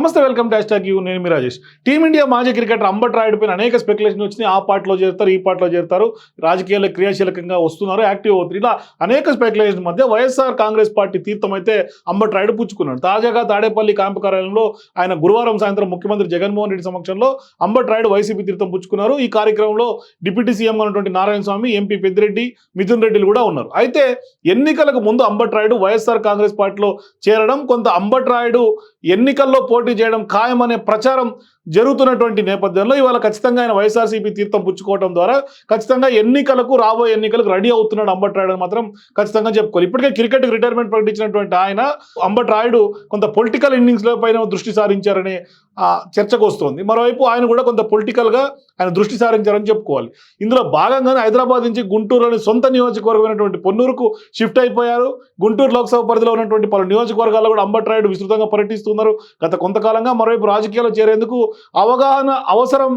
నమస్తే welcome to hash you. నేను మీ రాజేష్. టీమిండియా మాజీ క్రికెటర్ అంబట్ రాయుడు పైన అనేక స్పెక్యులేషన్ వచ్చినాయి. ఆ పార్టీలో చేరుతారు ఈ పార్టీలో చేరుతారు. రాజకీయాల్లో క్రియాశీలకంగా వస్తున్నారు యాక్టివ్ అవుతారు ఇలా అనేక స్పెక్యులేషన్ మధ్య వైఎస్ఆర్ కాంగ్రెస్ పార్టీ తీర్థం అయితే అంబట్ రాయుడు పుచ్చుకున్నాడు. తాజాగా తాడేపల్లి క్యాంపు కార్యాలయంలో ఆయన గురువారం సాయంత్రం ముఖ్యమంత్రి జగన్మోహన్ రెడ్డి సమక్షంలో అంబట్ రాయుడు వైసీపీ తీర్థం పుచ్చుకున్నారు. ఈ కార్యక్రమంలో డిప్యూటీ సీఎం ఉన్నటువంటి నారాయణ స్వామి ఎంపీ పెద్దిరెడ్డి మిథున్ రెడ్డిలు కూడా ఉన్నారు. అయితే ఎన్నికలకు ముందు అంబట్ రాయుడు వైఎస్ఆర్ కాంగ్రెస్ పార్టీలో చేరడం కొంత అంబట్ రాయుడు ఎన్నికల్లో పోటీ చేయడం ఖాయమనే ప్రచారం జరుగుతున్నటువంటి నేపథ్యంలో ఇవాళ ఖచ్చితంగా ఆయన వైఎస్ఆర్సీపీ తీర్థం పుచ్చుకోవడం ద్వారా ఖచ్చితంగా ఎన్నికలకు రాబోయే ఎన్నికలకు రెడీ అవుతున్నాడు అంబట్ రాయుడు అని మాత్రం ఖచ్చితంగా చెప్పుకోవాలి. ఇప్పటికే క్రికెట్ రిటైర్మెంట్ ప్రకటించినటువంటి ఆయన అంబట్ రాయుడు కొంత పొలిటికల్ ఇన్నింగ్స్ల పైన దృష్టి సారించారనే ఆ, చర్చకు వస్తుంది. మరోవైపు ఆయన కూడా కొంత పొలిటికల్గా ఆయన దృష్టి సారించారని చెప్పుకోవాలి. ఇందులో భాగంగానే హైదరాబాద్ నుంచి గుంటూరులోని సొంత నియోజకవర్గమైనటువంటి పొన్నూరుకు షిఫ్ట్ అయిపోయారు. గుంటూరు లోక్సభ పరిధిలో ఉన్నటువంటి పలు నియోజకవర్గాల్లో కూడా అంబట్ రాయుడు విస్తృతంగా పర్యటిస్తున్నారు గత కొంతకాలంగా మరోవైపు రాజకీయాల్లో చేరేందుకు అవగాహన అవసరం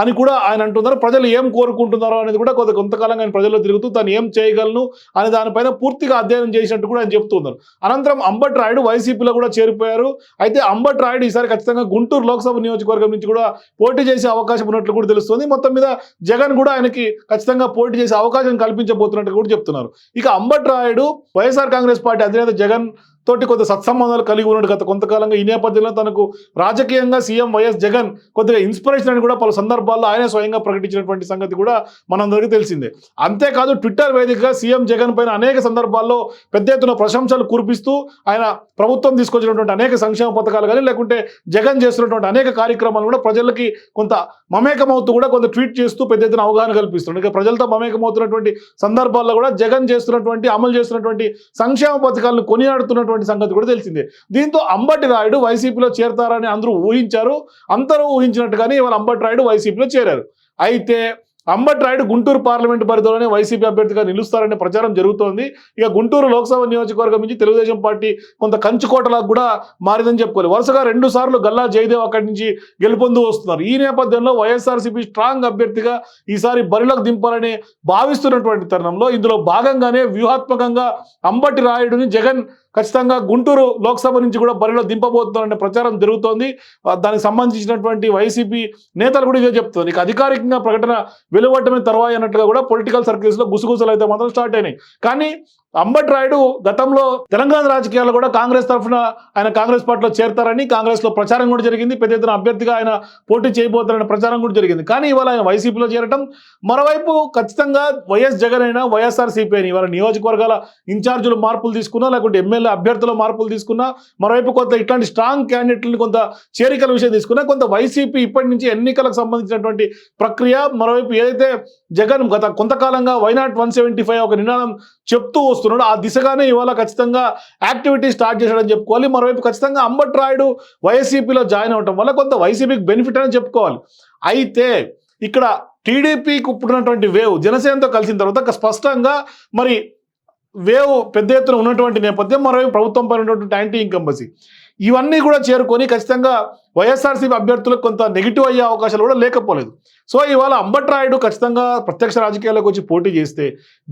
అని కూడా ఆయన అంటున్నారు. ప్రజలు ఏం కోరుకుంటున్నారో అనేది కూడా కొంత కొంతకాలంగా ఆయన ప్రజల్లో తిరుగుతూ తాను ఏం చేయగలను అనే దానిపైన పూర్తిగా అధ్యయనం చేసినట్టు కూడా ఆయన చెప్తున్నారు అనంతరం అంబట్ రాయుడు వైసీపీలో కూడా చేరిపోయారు. అయితే అంబట్ రాయుడు ఈసారి ఖచ్చితంగా గుంటూరు లోక్సభ నియోజకవర్గం నుంచి కూడా పోటీ చేసే అవకాశం ఉన్నట్లు కూడా తెలుస్తుంది. మొత్తం మీద జగన్ కూడా ఆయనకి ఖచ్చితంగా పోటీ చేసే అవకాశం కల్పించబోతున్నట్టు కూడా చెప్తున్నారు. ఇక అంబట్ రాయుడు వైఎస్ఆర్ కాంగ్రెస్ పార్టీ అధినేత జగన్ తోటి కొంత సత్సంబంధాలు కలిగి ఉన్నాడు గత కొంతకాలంగా. ఈ నేపథ్యంలో తనకు రాజకీయంగా సీఎం వైఎస్ జగన్ కొద్దిగా ఇన్స్పిరేషన్ అని కూడా పలు సందర్భాల్లో ఆయన స్వయంగా ప్రకటించినటువంటి సంగతి కూడా మనందరికీ తెలిసిందే. అంతేకాదు ట్విట్టర్ వేదికగా సీఎం జగన్ పైన అనేక సందర్భాల్లో పెద్ద ఎత్తున ప్రశంసలు కురిపిస్తూ ఆయన ప్రభుత్వం తీసుకొచ్చినటువంటి అనేక సంక్షేమ పథకాలు కానీ లేకుంటే జగన్ చేస్తున్నటువంటి అనేక కార్యక్రమాలు కూడా ప్రజలకి కొంత మమేకమవుతూ కూడా కొంత ట్వీట్ చేస్తూ పెద్ద ఎత్తున అవగాహన కల్పిస్తుంది ఇక ప్రజలతో మమేకమవుతున్నటువంటి సందర్భాల్లో కూడా జగన్ చేస్తున్నటువంటి అమలు చేస్తున్నటువంటి సంక్షేమ పథకాలను కొనియాడుతున్నటువంటి సంగతి కూడా తెలిసిందే. దీంతో అంబటి రాయుడు వైసీపీలో చేరతారని అందరూ ఊహించారు. అందరూ ఊహించినట్టుగానే ఇవాళ అంబటి రాయుడు వైసీపీలో చేరారు. అయితే అంబటి రాయుడు గుంటూరు పార్లమెంటు పరిధిలోనే వైసీపీ అభ్యర్థిగా నిలుస్తారనే ప్రచారం జరుగుతోంది. ఇక గుంటూరు లోక్సభ నియోజకవర్గం నుంచి తెలుగుదేశం పార్టీ కొంత కంచుకోటలకు కూడా మారిందని చెప్పుకోవాలి. వరుసగా రెండు సార్లు గల్లా జయదేవ్ అక్కడి నుంచి గెలుపొందు వస్తున్నారు. ఈ నేపథ్యంలో వైఎస్ఆర్సీపీ స్ట్రాంగ్ అభ్యర్థిగా ఈసారి బరిలోకి దింపాలని భావిస్తున్నటువంటి తరుణంలో ఇందులో భాగంగానే వ్యూహాత్మకంగా అంబటి రాయుడుని జగన్ ఖచ్చితంగా గుంటూరు లోక్సభ నుంచి కూడా బరిలో దింపబోతున్నారనే ప్రచారం జరుగుతోంది. దానికి సంబంధించినటువంటి వైసీపీ నేతలు కూడా ఇదే చెప్తున్నారు. ఇక అధికారికంగా ప్రకటన వెలువడమే తర్వాయి అన్నట్టుగా కూడా పొలిటికల్ సర్కిల్స్లో గుసగుసలు అయితే మాత్రం స్టార్ట్ అయినాయి. కానీ అంబట్ రాయుడు గతంలో తెలంగాణ రాజకీయాల్లో కూడా కాంగ్రెస్ తరఫున ఆయన కాంగ్రెస్ పార్టీలో చేరతారని కాంగ్రెస్లో ప్రచారం కూడా జరిగింది. పెద్ద ఎత్తున అభ్యర్థిగా ఆయన పోటీ చేయబోతారనే ప్రచారం కూడా జరిగింది. కానీ ఇవాళ ఆయన వైసీపీలో చేరటం మరోవైపు ఖచ్చితంగా వైఎస్ జగన్ అయినా వైఎస్ఆర్సీపీ అని ఇవాళ నియోజకవర్గాల ఇన్ఛార్జీలు మార్పులు తీసుకున్నా లేకుంటే ఎమ్మెల్యే అభ్యర్థుల మార్పులు తీసుకున్నా మరోవైపు కొంత ఇట్లాంటి స్ట్రాంగ్ క్యాండిడేట్లను కొంత చేరికల విషయం తీసుకున్నా కొంత వైసీపీ ఇప్పటి నుంచి ఎన్నికలకు సంబంధించినటువంటి ప్రక్రియ మరోవైపు ఏదైతే జగన్ గత కొంతకాలంగా వైనాట్ వన్ సెవెంటీ ఫైవ్ ఒక నినాదం చెప్తూ వస్తుంది వస్తున్నాడు ఆ దిశగానే ఇవాళ ఖచ్చితంగా యాక్టివిటీ స్టార్ట్ చేశాడని చెప్పుకోవాలి. మరోవైపు ఖచ్చితంగా అంబట్ రాయుడు వైసీపీలో జాయిన్ అవటం వల్ల కొంత వైసీపీకి బెనిఫిట్ అని చెప్పుకోవాలి. అయితే ఇక్కడ టీడీపీకి ఇప్పుడున్నటువంటి వేవ్ జనసేనతో కలిసిన తర్వాత స్పష్టంగా మరి వేవ్ పెద్ద ఎత్తున ఉన్నటువంటి నేపథ్యం మరోవైపు ప్రభుత్వం పైన ఉన్నటువంటి యాంటీ ఇంకంబసీ. ఇవన్నీ కూడా చేరుకొని ఖచ్చితంగా వైఎస్ఆర్సీపీ అభ్యర్థులకు కొంత నెగిటివ్ అయ్యే అవకాశాలు కూడా లేకపోలేదు. సో ఇవాళ అంబట్ రాయుడు ఖచ్చితంగా ప్రత్యక్ష రాజకీయాల్లోకి వచ్చి పోటీ చేస్తే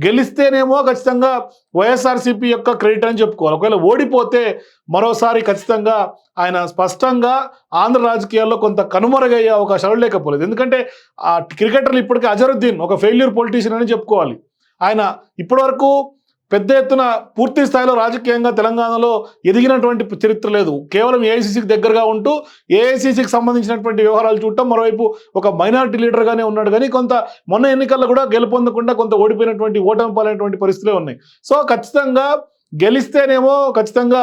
గెలిస్తేనేమో ఖచ్చితంగా వైఎస్ఆర్సీపీ యొక్క క్రెడిట్ అని చెప్పుకోవాలి. ఒకవేళ ఓడిపోతే మరోసారి ఖచ్చితంగా ఆయన స్పష్టంగా ఆంధ్ర రాజకీయాల్లో కొంత కనుమరుగయ్యే అవకాశాలు లేకపోలేదు. ఎందుకంటే ఆ క్రికెటర్లు ఇప్పటికే అజరుద్దీన్ ఒక ఫెయిల్యూర్ పొలిటీషియన్ అని చెప్పుకోవాలి. ఆయన ఇప్పటివరకు పెద్ద ఎత్తున పూర్తి స్థాయిలో రాజకీయంగా తెలంగాణలో ఎదిగినటువంటి చరిత్ర లేదు. కేవలం ఏఐసీసీకి దగ్గరగా ఉంటూ ఏఐసీసీకి సంబంధించినటువంటి వ్యవహారాలు చూడటం మరోవైపు ఒక మైనారిటీ లీడర్గానే ఉన్నాడు. కానీ కొంత మొన్న ఎన్నికల్లో కూడా గెలుపొందకుండా కొంత ఓడిపోయినటువంటి ఓటమి పాలైనటువంటి పరిస్థితులే ఉన్నాయి. సో ఖచ్చితంగా గెలిస్తేనేమో ఖచ్చితంగా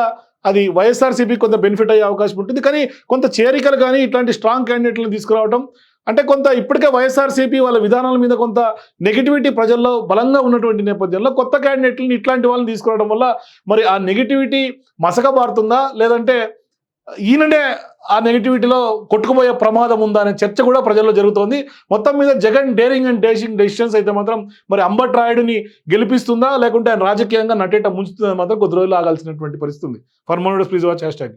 అది వైఎస్ఆర్సీపీ కొంత బెనిఫిట్ అయ్యే అవకాశం ఉంటుంది. కానీ కొంత చేరికలు కానీ ఇట్లాంటి స్ట్రాంగ్ క్యాండిడేట్లను తీసుకురావడం అంటే కొంత ఇప్పటికే వైఎస్ఆర్సీపీ వాళ్ళ విధానాల మీద కొంత నెగిటివిటీ ప్రజల్లో బలంగా ఉన్నటువంటి నేపథ్యంలో కొత్త క్యాండిడేట్లను ఇట్లాంటి వాళ్ళని తీసుకురావడం వల్ల మరి ఆ నెగిటివిటీ మసకబారుతుందా? లేదంటే ఈయననే ఆ నెగిటివిటీలో కొట్టుకుపోయే ప్రమాదం ఉందా అనే చర్చ కూడా ప్రజల్లో జరుగుతోంది. మొత్తం మీద Jagan daring and dashing decisions అయితే మాత్రం మరి అంబట్ రాయుడిని గెలిపిస్తుందా? లేకుంటే ఆయన రాజకీయంగా నటేట ముంచుతుందా మాత్రం కొద్ది రోజులు ఆగాల్సినటువంటి పరిస్థితి ఉంది. For మోనోడస్ please watch hash tag